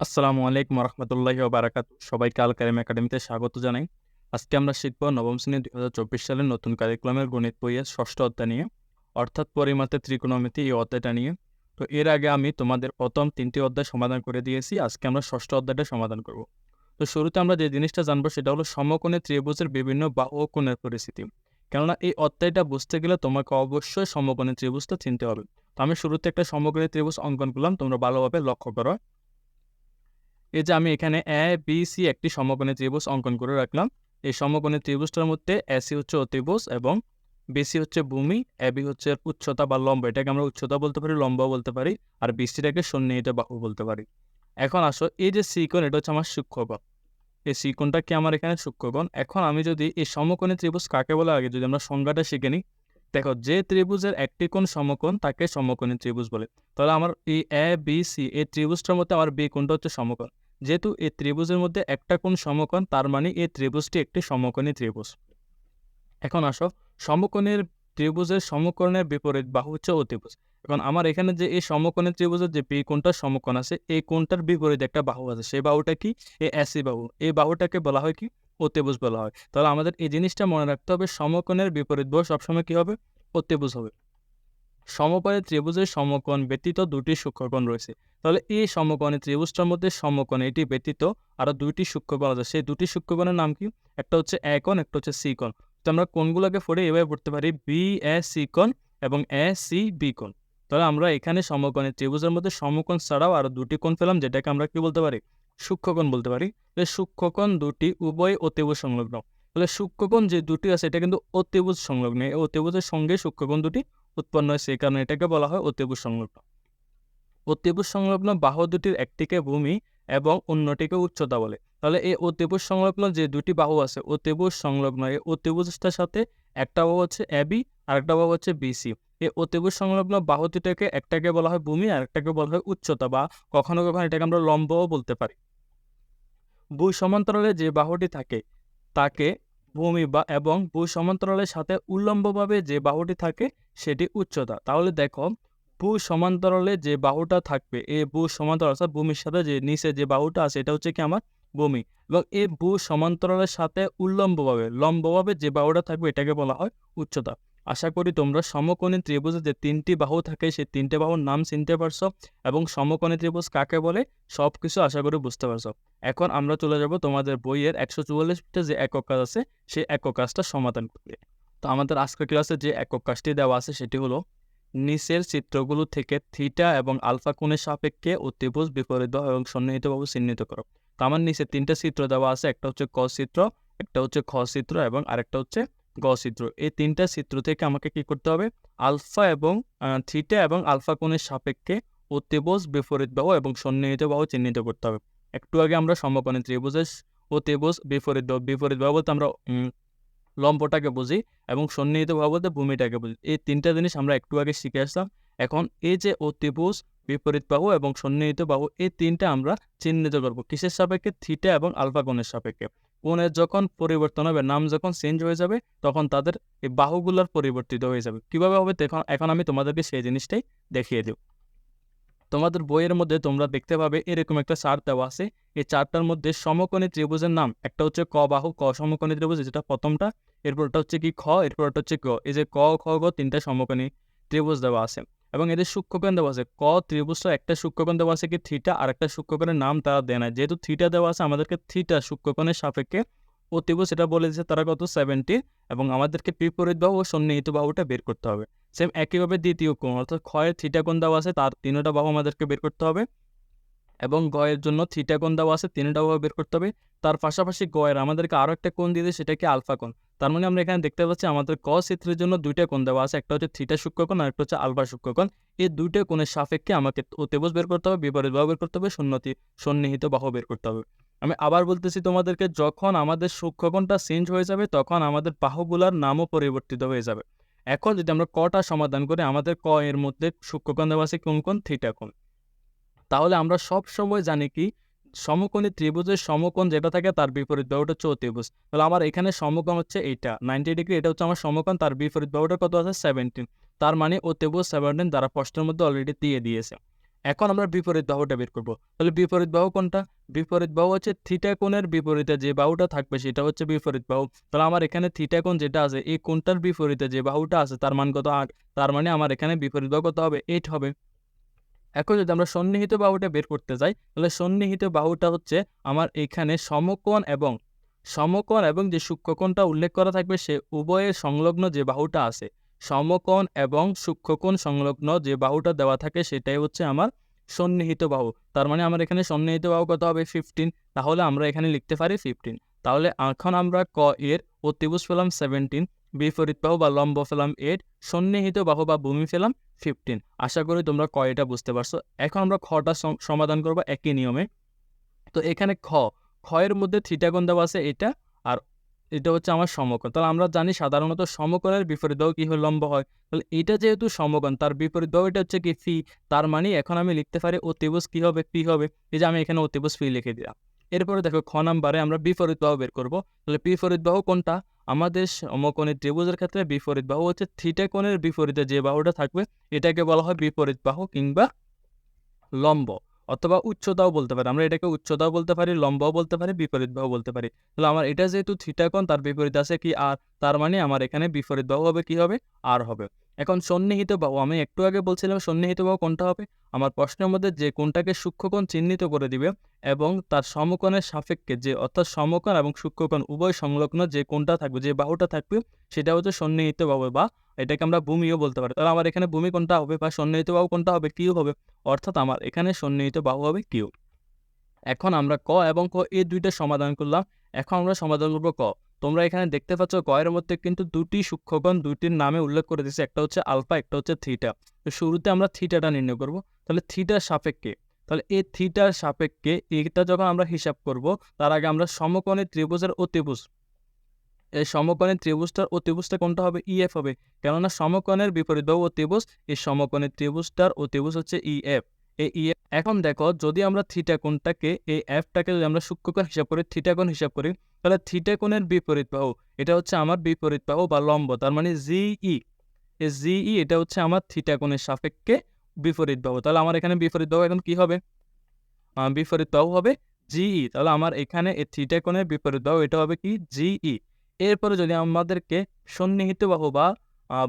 আসসালামু আলাইকুম রহমতুল্লাহি বারাকাত সবাইকে আল কারিম একাডেমিতে স্বাগত জানাই। আজকে আমরা শিখব নবম শ্রেণি দুই হাজার চব্বিশ সালের নতুন কারিকুলামের গণিত বইয়ের ষষ্ঠ অধ্যায় নিয়ে, অর্থাৎ পরিমাত্রে ত্রিকোণমিতি এই অধ্যায়টা নিয়ে। তো এর আগে আমি তোমাদের প্রথম তিনটি অধ্যায় সমাধান করে দিয়েছি, আজকে আমরা ষষ্ঠ অধ্যায়টা সমাধান করব। তো শুরুতে আমরা যে জিনিসটা জানব সেটা হলো সমকোণে ত্রিভুজের বিভিন্ন বা ও কোণের পরিস্থিতি। কেননা এই অধ্যায়টা বুঝতে গেলে তোমাকে অবশ্যই সমকোণে ত্রিভুজটা চিনতে হবে। তো আমি শুরুতে একটা সমকোণী ত্রিভুজ অঙ্কন করলাম, তোমরা ভালোভাবে লক্ষ্য করো। এই যে আমি এখানে এ বি সি একটি সমকোণী ত্রিভুজ অঙ্কন করে রাখলাম। এই সমকোণী ত্রিভুজটার মধ্যে এসি হচ্ছে অতিভুজ এবং বিসি হচ্ছে ভূমি এবি হচ্ছে উচ্চতা বা লম্ব। এটাকে আমরা উচ্চতা বলতে পারি লম্ব বলতে পারি আর বিসিটাকে সন্নিহিত বাহু বলতে পারি। এখন আসো, এই যে সিকোণ এটা হচ্ছে আমার সূক্ষ্মকোণ। এই সিকোণটা কি আমার এখানে সূক্ষ্মকোণ? এখন আমি যদি এই সমকোণী ত্রিভুজ কাকে বলে আগে, যদি আমরা সংজ্ঞাটা শিখে নিই। দেখো, যে ত্রিভুজের একটি কোণ সমকোণ, তাকে সমকোণী ত্রিভুজ বলে। তাহলে আমার এই এ বি সি এই ত্রিভুজটার মধ্যে আমার বি কোণটা হচ্ছে সমকোণ। যেহেতু এই ত্রিভুজের মধ্যে একটা কোণ সমকোণ, তার মানে এই ত্রিভুজটি একটি সমকোণী ত্রিভুজ। এখন আসো, সমকোণের ত্রিভুজের সমকোণের বিপরীত বাহু হচ্ছে অতিভুজ এখন আমার এখানে যে এই সমকোণের ত্রিভুজের যে বি কোণটার সমকোণ আছে, এই কোণটার বিপরীত একটা বাহু আছে, সেই বাহুটা কি? এই অ্যাসি বাহু। এই বাহুটাকে বলা হয় কি? অতিভুজ বলা হয়। তাহলে আমাদের এই জিনিসটা মনে রাখতে হবে, সমকোণের বিপরীত বাহু সবসময় কি হবে? অতিভুজ হবে। সমকোণের ত্রিভুজের সমকোণ ব্যতীত দুটি সূক্ষ্মকোণ রয়েছে। তাহলে এই সমকোণী ত্রিভুজটার মধ্যে সমকোণ এটি ব্যতীত আরও দুইটি সূক্ষ্মকোণ আছে। সেই দুটি সূক্ষ্মকোণের নাম কি? একটা হচ্ছে এ কোণ, একটা হচ্ছে সি কোণ। তো আমরা কোণগুলোকে পড়ে এভাবে পড়তে পারি, বি, এ, সি কোণ এবং এ, সি, বি কোণ। তাহলে আমরা এখানে সমকোণী ত্রিভুজের মধ্যে সমকোণ ছাড়াও আরও দুটি কোণ পেলাম, যেটাকে আমরা কি বলতে পারি? সূক্ষ্মকোণ বলতে পারি। সূক্ষ্মকোণ দুটি উভয় অতিভুজ সংলগ্ন। তাহলে সূক্ষ্মকোণ যে দুটি আছে, এটা কিন্তু অতিভুজ সংলগ্ন। এই অতিভুজের সঙ্গে সূক্ষ্মকোণ দুটি উৎপন্ন হয়, সেই কারণে এটাকে বলা হয় অতিভুজ সংলগ্ন। অতিভুজ সংলগ্ন বাহু দুটির একটিকে ভূমি এবং অন্যটিকে উচ্চতা বলে। তাহলে এই অতিভুজ সংলগ্ন যে দুটি বাহু আছে অতিভুজ সংলগ্ন, এই অতিভুজটার সাথে একটা বাহু হচ্ছে এবি আর একটা বাহু হচ্ছে বিসি এই অতিভুজ সংলগ্ন বাহু দুটাকে একটাকে বলা হয় ভূমি আর একটাকে বলা হয় উচ্চতা বা কখনো কখনো এটাকে আমরা লম্বও বলতে পারি। ভূ সমান্তরালে যে বাহুটি থাকে, তাকে ভূমি বা এবং ভূ সমান্তরালের সাথে উল্লম্বভাবে যে বাহুটি থাকে সেটি উচ্চতা। তাহলে দেখো, ভূ সমান্তরালে যে বাহুটা থাকবে এই ভূ সমান্তরাল অর্থাৎ ভূমির সাথে যে নিচে যে বাহুটা আছে, এটা হচ্ছে কি আমার ভূমি। এবং এই ভূ সমান্তরালের সাথে উল্লম্বভাবে, লম্বভাবে যে বাহুটা থাকবে, এটাকে বলা হয় উচ্চতা। আশা করি তোমরা সমকোণী ত্রিভুজে যে তিনটি বাহু থাকে, সেই তিনটে বাহুর নাম চিনতে পারছ এবং সমকোণী ত্রিভুজ কাকে বলে সব কিছু আশা করি বুঝতে পারছ। এখন আমরা চলে যাব তোমাদের বইয়ের একশো চুয়াল্লিশ যে একক কাজ আছে, সেই একক কাজটা সমাধান করতে। তো আমাদের আজকের ক্লাসে যে একক কাজটি দেওয়া আছে, সেটি হলো নিচের চিত্রগুলো থেকে থিটা এবং আলফা কোণের সাপেক্ষে অতিভুজ বিপরীত এবং সন্নিহিতভাবে চিহ্নিত করো। তো আমার নিচে তিনটা চিত্র দেওয়া আছে, একটা হচ্ছে ক চিত্র, একটা হচ্ছে খ চিত্র এবং আরেকটা হচ্ছে গ চিত্র এই তিনটা চিত্র থেকে আমাকে কি করতে হবে? আলফা এবং থিটা এবং আলফা কোণের সাপেক্ষে অতিভুজ বিপরীত বাহু এবং সন্নিহিত বাহু চিহ্নিত করতে হবে। একটু আগে আমরা সমকোণী ত্রিভুজের অতিভুজ বিপরীত বাহু বিপরীত বাহু বলতে আমরা লম্বটাকে বুঝি এবং সন্নিহিত বাহু বলতে ভূমিটাকে বুঝি। এই তিনটা জিনিস আমরা একটু আগে শিখে আসলাম। এখন এই যে অতিভুজ বিপরীত বাহু এবং সন্নিহিত বাহু, এই তিনটা আমরা চিহ্নিত করব। কিসের সাপেক্ষে? থিটা এবং আলফা কোণের সাপেক্ষে। কোণের যখন পরিবর্তন হবে, নাম যখন চেঞ্জ হয়ে যাবে, তখন তাদের এই বাহুগুলোর পরিবর্তিত হয়ে যাবে। কীভাবে হবে? এখন এখন আমি তোমাদেরকে সেই জিনিসটাই দেখিয়ে দেব। তোমাদের বইয়ের মধ্যে তোমরা দেখতে পাবে, এরকম একটা চার্ট দেওয়া আছে। এই চার্টটার মধ্যে সমকোণী ত্রিভুজের নাম, একটা হচ্ছে ক বাহু, ক সমকোণী ত্রিভুজ, যেটা প্রথমটা, এরপরটা হচ্ছে কি খ, এরপরটা হচ্ছে ক এই যে ক, খ, গ তিনটা সমকোণী। ত্রিভুজ দেওয়া আছে। এবং এদের সূক্ষ্মকোণ দেওয়া আছে। ক ত্রিভুজটা একটা সূক্ষ্মকোণ দেওয়া আছে কি থিটা, আর একটা সূক্ষ্মকোণের নাম তারা দেয় না যেহেতু থিটা দেওয়া আছে, আমাদেরকে থিটা সূক্ষ্মকোণের সাপেক্ষে অতিভুজ সেটা বলে দিচ্ছে তারা কত? সেভেন্টি। এবং আমাদেরকে বিপরীত বাহু ও সন্নিহিত বাহুটা বের করতে হবে। সেম একইভাবে দ্বিতীয় কোণ, অর্থাৎ ক্ষয়ের থিটা কোণ দেওয়া আছে, তার তিনটা বাহু আমাদেরকে বের করতে হবে। এবং গয়ের জন্য থিটা কোণ দেওয়া আছে, তিনটা বাহু বের করতে হবে। তার পাশাপাশি গয়ের আমাদেরকে আরও একটা কোণ দিয়ে সেটা কি আলফা কোণ। তার মানে আমরা এখানে দেখতে পাচ্ছি আমাদের ক চিত্রের জন্য দুইটা কোণ দেওয়া আছে, একটা হচ্ছে থিটা সূক্ষ্মকোণ আর একটা হচ্ছে আলফা সূক্ষ্মকোণ। এই দুইটা কোণের সাপেক্ষে আমাকে অতিভুজ বের করতে হবে, বিপরীত বাহু বের করতে হবে সন্নতি সন্নিহিত বাহু বের করতে হবে। আমি আবার বলতেছি তোমাদেরকে, যখন আমাদের সূক্ষ্মকোণটা চেঞ্জ হয়ে যাবে, তখন আমাদের বাহুগুলার নামও পরিবর্তিত হয়ে যাবে। এখন যদি আমরা কটা সমাধান করি, আমাদের ক এর মধ্যে সূক্ষ্মকোণ দেওয়া আছে কোন কোণ? থিটা কোণ। তাহলে আমরা সব সময় জানি কি সমকোণী ত্রিভুজের সমকোণ যেটা থাকে তার বিপরীত বাহুটা অতিভুজ তাহলে আমার এখানে সমকোণ হচ্ছে এইটা নাইনটি ডিগ্রি এটা হচ্ছে আমার সমকোণ, তার বিপরীত বাহুটা কত আছে? সেভেন্টিন তার মানে অতিভুজ সেভেন্টিন দ্বারা প্রশ্নের মধ্যে অলরেডি দিয়ে দিয়েছে। এখন আমরা বিপরীত বাহুটা বের করব। তাহলে বিপরীত বাহু কোনটা? বিপরীত বাহু হচ্ছে থিটা কোণের বিপরীতে যে বাহুটা থাকবে সেটা হচ্ছে বিপরীত বাহু। তাহলে আমার এখানে থিটা কোণ যেটা আছে, এই কোণটার বিপরীতে যে বাহুটা আছে, তার মান কত আট? তার মানে আমার এখানে বিপরীত বাহু কত হবে? এইট হবে। এখন যদি আমরা সন্নিহিত বাহুটা বের করতে যাই, তাহলে সন্নিহিত বাহুটা হচ্ছে আমার এখানে সমকোণ এবং সমকোণ এবং যে সূক্ষ্মকোণটা উল্লেখ করা থাকবে সে উভয়ের সংলগ্ন যে বাহুটা আছে, সমকোণ এবং সূক্ষ্মকোণ সংলগ্ন যে বাহুটা দেওয়া থাকে সেটাই হচ্ছে আমার সন্নিহিত বাহু। তার মানে আমার এখানে সন্নিহিত বাহু কত হবে? ফিফটিন তাহলে আমরা এখানে লিখতে পারি ফিফটিন তাহলে এখন আমরা ক এর অতিভুজ পেলাম সেভেন্টিন বিপরীত বাহু বা লম্ব ফেলাম এইট সন্নিহিত বাহু বা ভূমি ফেলাম ফিফটিন আশা করি তোমরা ক এটা বুঝতে পারছ? এখন আমরা খটা সমাধান করব একই নিয়মে। তো এখানে খ, ক্ষয়ের মধ্যে থিটাকোণ দেওয়া আছে এটা, আর এটা হচ্ছে আমার সমকোণ। তাহলে আমরা জানি সাধারণত সমকোণের বিপরীত বাহু কি হয়? লম্ব হয়। তাহলে এটা যেহেতু সমকোণ, তার বিপরীত বাহু এটা হচ্ছে কি? ফি তার মানে এখন আমি লিখতে পারি অতিভুজ কি হবে? পি হবে। এই যে আমি এখানে অতিভুজ ফি লিখে দিলাম। এরপরে দেখো খ নাম্বারে আমরা বিপরীত বাহু বের করব। তাহলে বিপরীত বাহু কোনটা? আমাদের সমকোণের ত্রিভুজের ক্ষেত্রে বিপরীত বাহু হচ্ছে থিটা কোণের বিপরীতে যে বাহুটা থাকবে, এটাকে বলা হয় বিপরীত বাহু কিংবা লম্ব অথবা উচ্চতাও বলতে পারি। আমরা এটাকে উচ্চতাও বলতে পারি, লম্বাও বলতে পারি, বিপরীত বাহু বলতে পারি। তাহলে আমার এটা যেহেতু থিটাকোণ তার বিপরীত আছে কি আর তার মানে আমার এখানে বিপরীত বাহু হবে কি হবে? আর হবে। এখন সন্নিহিত বাহু, আমি একটু আগে বলছিলাম সন্নিহিত বাহু কোনটা হবে? আমার প্রশ্নের মধ্যে যে কোনটাকে সূক্ষ্মকোণ চিহ্নিত করে দিবে এবং তার সমকোণের সাপেক্ষে যে, অর্থাৎ সমকোণ এবং সূক্ষ্মকোণ উভয় সংলগ্ন যে কোনটা থাকবে, যে বাহুটা থাকবে, সেটা হচ্ছে সন্নিহিত বাহু বা এটাকে আমরা ভূমিও বলতে পারি। তাহলে আমার এখানে ভূমি কোনটা হবে বা সন্নিহিত বাহু কোনটা হবে, কিউ হবে? অর্থাৎ আমার এখানে সন্নিহিত বাহু হবে কিউ। এখন আমরা ক এবং ক, এই দুইটা সমাধান করলাম। এখন আমরা সমাধান করব ক। তোমরা এখানে দেখতে পাচ্ছ এর মধ্যে কিন্তু দুটি সূক্ষ্মকোণ, দুইটির নামে উল্লেখ করে দিয়েছে। একটা হচ্ছে আলফা, একটা হচ্ছে থিটা। তো শুরুতে আমরা থিটাটা নির্ণয় করব। তাহলে থিটার সাপেক্ষে, তাহলে এই থিটার সাপেক্ষে এটা যখন আমরা হিসাব করব, তার আগে আমরা সমকোণী ত্রিভুজের অতিভুজ। এই সমকোণী ত্রিভুজটার অতিভুজটা কোনটা হবে? ইএফ হবে। কেননা সমকোণের বিপরীত অতিভুজ, এই সমকোণী ত্রিভুজটার অতিভুজ হচ্ছে ইএফ এই ইএফ এখন দেখো যদি আমরা থিটা কোণটাকে এই এফটাকে যদি আমরা সূক্ষ্মকোণ হিসাব করি, থিটা কোণ হিসাব করি তাহলে থিটা কোণের বিপরীত বাহু এটা হচ্ছে আমার বিপরীত বাহু বা লম্ব, তার মানে জিই এই জিই এটা হচ্ছে আমার থিটা কোণের সাপেক্ষে বিপরীত বাহু তাহলে আমার এখানে বিপরীত বাহু এখন কি হবে? বিপরীত বাহু হবে জিই তাহলে আমার এখানে এই থিটা কোণের বিপরীত বাহু এটা হবে কি? জিই এরপরে যদি আমাদেরকে সন্নিহিত বাহু বা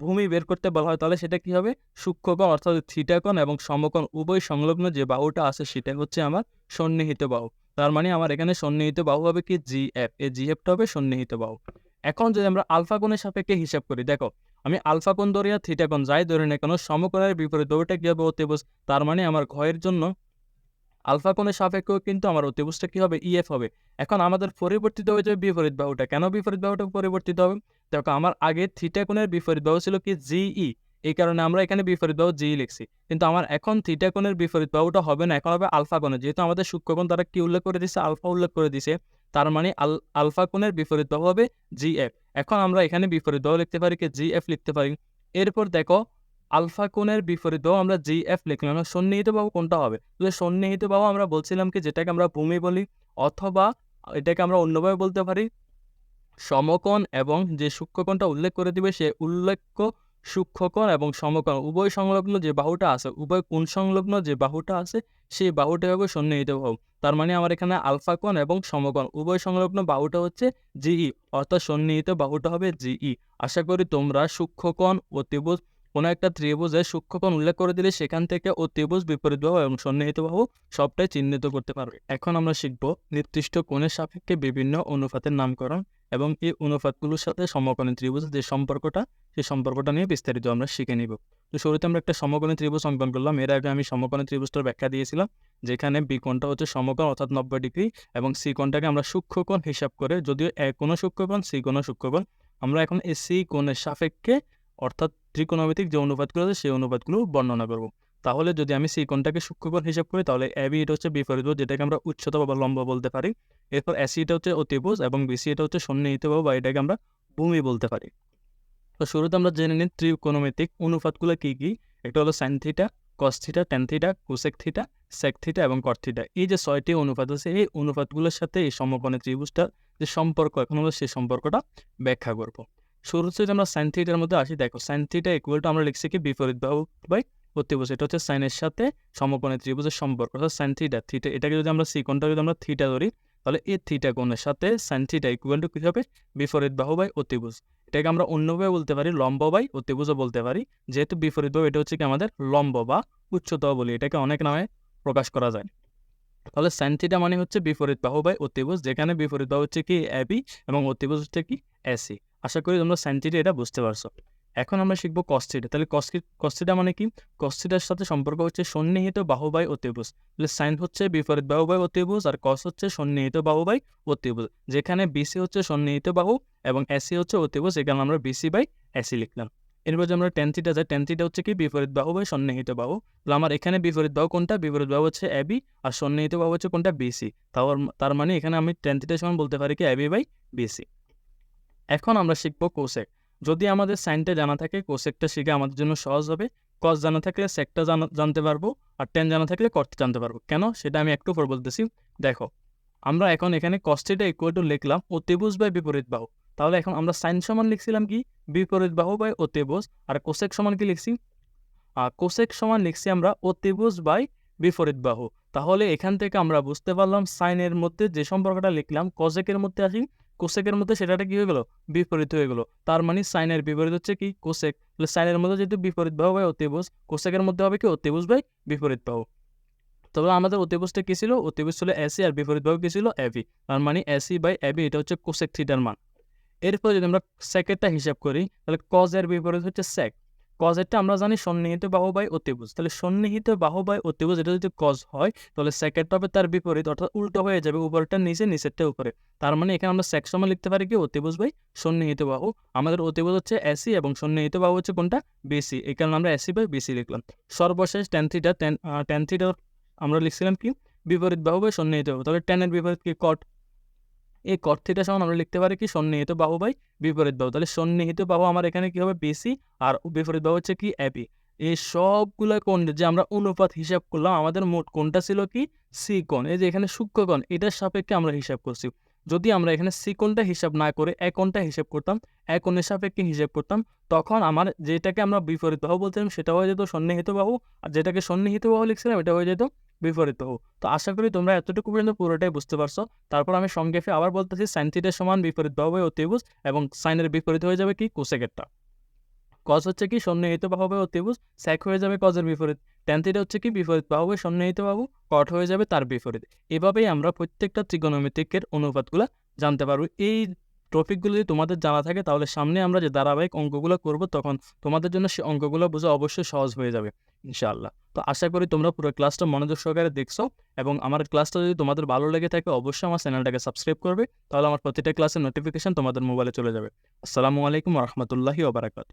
ভূমি বের করতে বলা হয়, তাহলে সেটা কি হবে? সূক্ষ্মকোণ অর্থাৎ থিটাকোণ এবং সমকোণ, উভয় সংলগ্ন যে বাহুটা আছে সেটা হচ্ছে আমার সন্নিহিত বাহু। তার মানে আমার এখানে সন্নিহিত বাহু হবে কি জি এফ এই জি এফটা হবে সন্নিহিত বাহু। এখন যদি আমরা আলফা কোণের সাপেক্ষে হিসাব করি, দেখো, আমি আলফা কোণ ধরি থিটা কোণ যাই ধরি না, কেন সমকোণের বিপরীত বাহুটা কী হবে অতিভুজ? তার মানে আমার ঘয়ের জন্য আলফা কোণের সাপেক্ষেও কিন্তু আমার অতিভুজটা কি হবে? ইএফ হবে। এখন আমাদের পরিবর্তিত হয়ে যাবে বিপরীত বাহুটা। কেন বিপরীত বাহুটা পরিবর্তিত হবে? দেখো, আমার আগে থিটা কোণের বিপরীত বাহু ছিল কি জিই এই কারণে আমরা এখানে বিপরীত বাহু জি লিখছি। কিন্তু আমার এখন থিটা কোণের বিপরীত বাহুটা হবে না, এখন হবে আলফা কোণে। যেহেতু আমাদের সূক্ষ্মকোণ তারা কি উল্লেখ করে দিছে? আলফা উল্লেখ করে দিছে। তার মানে আল আলফা কোণের বিপরীত বাহু হবে জি এফ এখন আমরা এখানে বিপরীত বাহু লিখতে পারি কি জি এফ লিখতে পারি। এরপর দেখো আলফা কোণের বিপরীত বাহু আমরা জি এফ লিখলাম। না সন্নিহিত বাহু কোনটা হবে। তাহলে সন্নিহিত বাহু আমরা বলছিলাম কি, যেটাকে আমরা ভূমি বলি, অথবা এটাকে আমরা অন্যভাবে বলতে পারি, সমকোণ এবং যে সূক্ষ্মকোণটা উল্লেখ করে দিবে সে উল্লেখ্য সূক্ষ্মকোণ এবং সমকোণ। উভয় সংলগ্ন যে বাহুটা আছে, উভয় কোণ সংলগ্ন যে বাহুটা আছে, সেই বাহুটা হবে সন্নিহিত বাহু। তার মানে আমার এখানে আলফা কোণ এবং সমকোণ। উভয় সংলগ্ন বাহুটা হচ্ছে জিই অর্থাৎ সন্নিহিত বাহুটা হবে জিই আশা করি তোমরা সূক্ষ্মকোণ ও ত্রিভুজ কোনো একটা ত্রিভুজের সূক্ষ্মকোণ উল্লেখ করে দিলে সেখান থেকে ও ত্রিভুজ বিপরীত বাহু এবং সন্নিহিত বাহু সবটাই চিহ্নিত করতে পারবে। এখন আমরা শিখব নির্দিষ্ট কোণের সাপেক্ষে বিভিন্ন অনুপাতের নামকরণ এবং এই অনুপাতগুলোর সাথে সমকোণী ত্রিভুজের যে সম্পর্কটা, সেই সম্পর্কটা নিয়ে বিস্তারিত আমরা শিখে নিব। তো শুরুতে আমরা একটা সমকোণী ত্রিভুজ অঙ্কন করলাম। এর আগে আমি সমকোণী ত্রিভুজটার ব্যাখ্যা দিয়েছিলাম, যেখানে বি কোণটা হচ্ছে সমকোণ অর্থাৎ নব্বই ডিগ্রি এবং সি কোণটাকে আমরা সূক্ষ্মকোণ হিসাব করে, যদিও এ কোনো সূক্ষ্মকোণ, সি কোনো সূক্ষ্মকোণ। আমরা এখন এই সি কোণের সাপেক্ষে অর্থাৎ ত্রিকোণমিতিক যে অনুপাতগুলো আছে সেই অনুপাতগুলো বর্ণনা করব। তাহলে যদি আমি সি কোণটাকে সূক্ষ্মকোণ হিসাব করি, তাহলে এবি এটা হচ্ছে বিপরীত যেটাকে আমরা উচ্চতা বা লম্ব বলতে পারি। এরপর এসি এটা হচ্ছে অতিভুজ এবং বিসি এটা হচ্ছে সন্নিহিত বা এটাকে আমরা ভূমি বলতে পারি। তো শুরুতে আমরা জেনে নিই ত্রিকোণমিতিক অনুপাতগুলো কী কী। একটা হলো sine theta cos theta tan theta cosec theta sec theta এবং কট থিটা এই যে ছয়টি অনুপাত আছে, এই অনুপাতগুলোর সাথে এই সমকোণী ত্রিভুজটার যে সম্পর্ক, এখন হলো সেই সম্পর্কটা ব্যাখ্যা করব। শুরুতে যদি আমরা সাইন থিটার মধ্যে আসি, দেখো সাইন থিটা ইকুয়াল টু আমরা লিখছি কি? বিপরীত বাহু বাই অতিভুজ। এটা হচ্ছে সাইনের সাথে সমকোণী ত্রিভুজের সম্পর্ক। অর্থাৎ সাইন থিটা থিটা এটাকে যদি আমরা সি কোণটা যদি আমরা থিটা ধরি, তাহলে এই থিটা কোণের সাথে সাইন থিটা ইকুয়াল টু কী হবে? বিপরীত বাহু বাই অতিভুজ। এটাকে আমরা অন্যভাবে বলতে পারি, লম্ব বাই অতিভুজও বলতে পারি। যেহেতু বিপরীত বাহু, এটা হচ্ছে কি আমাদের লম্ব বা উচ্চতর বলি। এটাকে অনেক নামে প্রকাশ করা যায়। তাহলে সাইন থিটা মানে হচ্ছে বিপরীত বাহু বাই অতিভুজ, যেখানে বিপরীত বাহু হচ্ছে কি? এবি এবং অতিভুজ হচ্ছে কি? এসি আশা করি তোমরা সাইন এটা বুঝতে পারছ। এখন আমরা শিখব কস্টিটা তাহলে কস্টি কস্টিটা মানে কি? কস্টিটার সাথে সম্পর্ক হচ্ছে সন্নিহিত বাহুবাই অতিভুজ। তাহলে সাইন হচ্ছে বিপরীত বাহুবাই অতিভুজ আর কস হচ্ছে সন্নিহিত বাহুবাই অতিভুজ। যেখানে বিসি হচ্ছে সন্নিহিত বাহু এবং এসি হচ্ছে অতিভুজ, এখানে আমরা বিসি বাই এসি লিখলাম। এরপর যে আমরা টেন থিটা যাই টেন থিটা হচ্ছে কি? বিপরীত বাহু বাই সন্নিহিত বাহু। তাহলে আমার এখানে বিপরীত বাহু কোনটা? বিপরীত বাহু হচ্ছে এবি আর সন্নিহিত বাহু হচ্ছে কোনটা? বিসি তার তার মানে এখানে আমি টেন থিটা সমান বলতে পারি কি? এবি বাই বিসি এখন আমরা শিখব কোসেক। যদি আমাদের সাইনটা জানা থাকে, কোসেকটা শিখে আমাদের জন্য সহজ হবে। কস জানা থাকলে সেকটা জানা, জানতে পারব, আর টেন জানা থাকলে কর্ত জানতে পারব। কেন? সেটা আমি একটু পর বলতেছি। দেখো, আমরা এখন এখানে কস্টিটা ইকুয়াল টু লিখলাম অতিভুজ বাই বিপরীত বাহু। তাহলে এখন আমরা সাইন সমান লিখছিলাম কি? বিপরীত বাহু বাই অতিভুজ আর কোসেক সমান কি লিখছি? আর কোসেক সমান লিখছি আমরা অতিভুজ বাই বিপরীত বাহু। তাহলে এখান থেকে আমরা বুঝতে পারলাম সাইনের মধ্যে যে সম্পর্কটা লিখলাম কজেকের মধ্যে আসি কোসেকের মধ্যে সেটাটা কী হয়ে গেলো? বিপরীত হয়ে গেলো। তার মানে সাইনের বিপরীত হচ্ছে কি? কোসেক। তাহলে সাইনের মধ্যে যেহেতু বিপরীত বাহু হয় অতিভুজ। কোসেকের মধ্যে হবে কি? অতিভুজ বাই বিপরীত বাহু। তবে আমাদের অতিভুজটা কী ছিল? অতিভুজ ছিল এসি আর বিপরীত বাহু কী ছিল? এবি তার মানে এসি বাই এবি এটা হচ্ছে কোসেক থিটার মান। এরপর যদি আমরা সেকেরটা হিসাব করি, তাহলে কজের বিপরীত হচ্ছে সেক কজেরটা আমরা জানি সন্নিহিত বাহু বাই অতিভুজ। তাহলে সন্নিহিত বাহু বাই অতিভুজ, এটা যদি কজ হয়, তাহলে সেকেন্ডটা হবে তার বিপরীত, অর্থাৎ উল্টো হয়ে যাবে উপরটা নিচে, নিচেরটা উপরে। তার মানে এখানে আমরা সেক লিখতে পারি কি? অতিভুজ বাই সন্নিহিত বাহু। আমাদের অতিভুজ হচ্ছে এসি এবং সন্নিহিত বাহু হচ্ছে কোনটা? বিসি এই কারণে আমরা এসি বাই বিসি লিখলাম। সর্বশেষ tan theta tan tan theta আমরা লিখছিলাম কি? বিপরীত বাহু বাই সন্নিহিত বাহু। তাহলে টেনের বিপরীত কি? কট এই কট থিটা সমান আমরা লিখতে পারি কি, সন্নিহিত বাহু বাই বিপরীত বাহু। তাহলে সন্নিহিত বাহু আমার এখানে কি হবে? বিসি আর বিপরীত বাহু হচ্ছে কি? অ্যাপি এই সবগুলো কোণ যে আমরা অনুপাত হিসাব করলাম, আমাদের মোট কোণটা ছিল কি? সি কোণ। এই যে এখানে সূক্ষ্ম কোণ, এটার সাপেক্ষে আমরা হিসাব করছি। যদি আমরা এখানে সি কোণটা হিসাব না করে এক কোণটা হিসাব করতাম এক কোণের সাপেক্ষে হিসাব করতাম, তখন আমার যেটাকে আমরা বিপরীত বাহু বলছিলাম, সেটা হয়ে যেত সন্নিহিত বাহু। আর যেটাকে সন্নিহিত বাহু লিখছিলাম, এটা হয়ে যেত বিপরীত। বাহু তো আশা করি তোমরা এতটুকু পর্যন্ত পুরোটাই বুঝতে পারছ। তারপর আমি সংক্ষেপে আবার বলতেছি সাইন থিটার সমান বিপরীত বাহু বাই অতিভুজ এবং সাইনের বিপরীত হয়ে যাবে কি? কোসেকেরটা কজ হচ্ছে কি? সন্নিহিত বাহু বাই অতিভুজ। স্যাক হয়ে যাবে কজের বিপরীত। ট্যান থিটা হচ্ছে কি? বিপরীত বাহু বাই সন্নিহিত বাহু। কট হয়ে যাবে তার বিপরীত। এভাবেই আমরা প্রত্যেকটা ত্রিকোণমিতিকের অনুপাতগুলো জানতে পারব। এই টপিকগুলো যদি তোমাদের জানা থাকে, তাহলে সামনে আমরা যে ধারাবাহিক অঙ্কগুলো করব, তখন তোমাদের জন্য সেই অঙ্কগুলো বোঝা অবশ্যই সহজ হয়ে যাবে, ইনশাআল্লাহ। তো আশা করি তোমরা পুরো ক্লাসটা মনোযোগ সহকারে দেখছ এবং আমার ক্লাসটা যদি তোমাদের ভালো লেগে থাকে, অবশ্যই আমার চ্যানেলটাকে সাবস্ক্রাইব করবে, তাহলে আমার প্রতিটা ক্লাসের নোটিফিকেশান তোমাদের মোবাইলে চলে যাবে। আসসালামু আলাইকুম রহমতুল্লাহি ওবরাকাতু